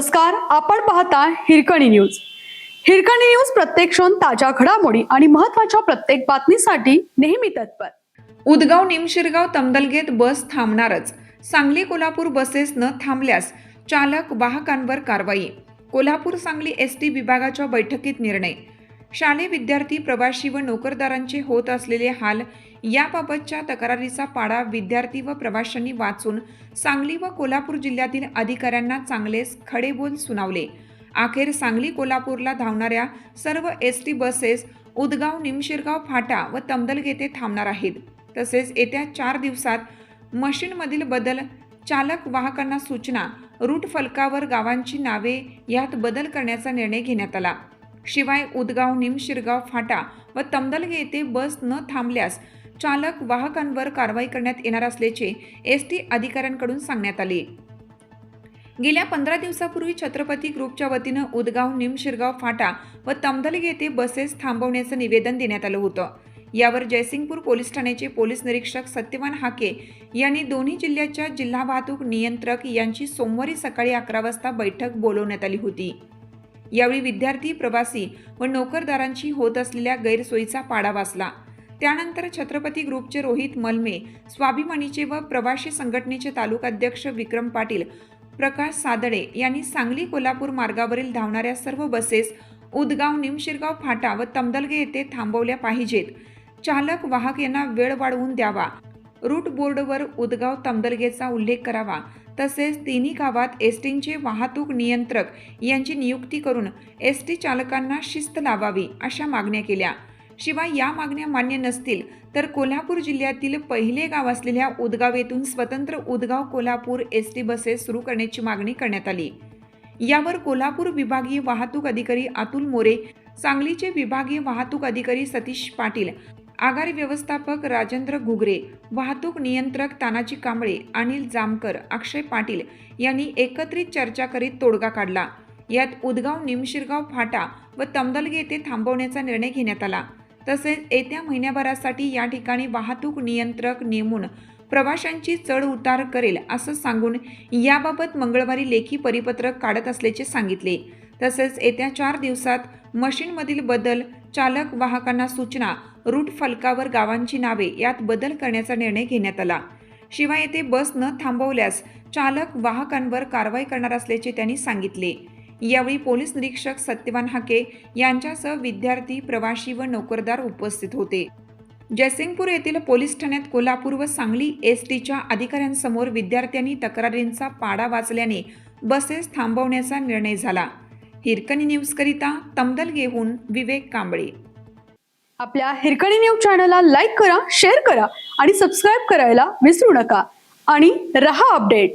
नमस्कार आपण पाहता हिरकणी न्यूज. हिरकणी न्यूज प्रत्येक क्षण ताज्या घडामोडी आणि महत्त्वाच्या प्रत्येक बातमीसाठी नेहमी तत्पर. उदगाव निमशिरगाव तमदलगेत बस थांबणारच. सांगली कोल्हापूर बसेस न थांबल्यास चालक वाहकांवर कारवाई. कोल्हापूर सांगली एस टी विभागाच्या बैठकीत निर्णय. शालेय विद्यार्थी प्रवासी व नोकरदारांचे होत असलेले हाल याबाबतच्या तक्रारीचा पाडा विद्यार्थी व प्रवाशांनी वाचून सांगली व कोल्हापूर जिल्ह्यातील अधिकाऱ्यांना चांगलेच खडेबोल सुनावले. अखेर सांगली कोल्हापूरला धावणाऱ्या सर्व S T buses Udgaon Nimshirgaon फाटा व तमदलग येथे थांबणार आहेत. तसेच येत्या चार दिवसात मशीनमधील बदल चालक वाहकांना सूचना रूट फलकावर गावांची नावे यात बदल करण्याचा निर्णय घेण्यात आला. शिवाय उदगाव निमशिरगाव फाटा व तमदलगे येथे बस न थांबल्यास चालक वाहकांवर कारवाई करण्यात येणार असल्याचे एस टी अधिकाऱ्यांकडून सांगण्यात आले. गेल्या पंधरा दिवसापूर्वी छत्रपती ग्रुपच्या वतीनं उदगाव निमशिरगाव फाटा व तमदलगे येथे बसेस थांबवण्याचं निवेदन देण्यात आलं होतं. यावर जयसिंगपूर पोलीस ठाण्याचे पोलीस निरीक्षक सत्यवान हाके यांनी दोन्ही जिल्ह्याच्या जिल्हा वाहतूक नियंत्रक यांची सोमवारी सकाळी अकरा वाजता बैठक बोलवण्यात आली होती. यावेळी विद्यार्थी प्रवासी व नोकरदारांची होत असलेल्या गैरसोयीचा पाडा वाचला. त्यानंतर छत्रपती ग्रुपचे रोहित मलमे स्वाभिमानीचे व प्रवासी संघटनेचे तालुकाध्यक्ष विक्रम पाटील प्रकाश सादडे यांनी सांगली कोल्हापूर मार्गावरील धावणाऱ्या सर्व बसेस उदगाव निमशिरगाव फाटा व तमदलगे येथे थांबवल्या पाहिजेत. चालक वाहक यांना वेळ वाढवून द्यावा. रूट बोर्डवर उदगाव तांदलगेचा उल्लेख करावा. तसेच तिन्ही गावात एस टींचे वाहतूक नियंत्रक यांची नियुक्ती करून एस टी चालकांना शिस्त लावावी अशा मागण्या केल्या. शिवाय या मागण्या मान्य नसतील तर कोल्हापूर जिल्ह्यातील पहिले गाव असलेल्या उदगाव येथून स्वतंत्र Udgaon Kolhapur S T buses सुरू करण्याची मागणी करण्यात आली. यावर कोल्हापूर विभागीय वाहतूक अधिकारी अतुल मोरे सांगलीचे विभागीय वाहतूक अधिकारी सतीश पाटील आगार व्यवस्थापक राजेंद्र घुगरे वाहतूक नियंत्रक तानाजी कांबळे अनिल जामकर अक्षय पाटील यांनी एकत्रित चर्चा करीत तोडगा काढला. यात उदगाव निमशिरगाव फाटा व तमदलगे येथे थांबवण्याचा निर्णय घेण्यात आला. तसेच येत्या महिन्याभरासाठी या ठिकाणी वाहतूक नियंत्रक नेमून प्रवाशांची चढ उतार करेल असं सांगून याबाबत मंगळवारी लेखी परिपत्रक काढत असल्याचे सांगितले. तसेच येत्या चार दिवसात मशीनमधील बदल चालक वाहकांना सूचना. रूट फलकावर गावांची नावे यात बदल करण्याचा निर्णय घेण्यात आला. शिवाय येथे बस न थांबवल्यास चालक वाहकांवर कारवाई करणार असल्याचे त्यांनी सांगितले. यावेळी पोलीस निरीक्षक सत्यवान हाके यांच्यासह विद्यार्थी प्रवाशी व नोकरदार उपस्थित होते. जयसिंगपूर येथील पोलीस ठाण्यात कोल्हापूर व सांगली एस टीच्या अधिकाऱ्यांसमोर विद्यार्थ्यांनी तक्रारींचा पाडा वाचल्याने बसेस थांबवण्याचा निर्णय झाला. हिरकणी न्यूजकरिता तमदलगेहून विवेक कांबळे. आपल्या हिरकणी न्यूज चॅनलला लाईक करा शेअर करा आणि सबस्क्राईब करायला विसरू नका. आणि रहा अपडेट.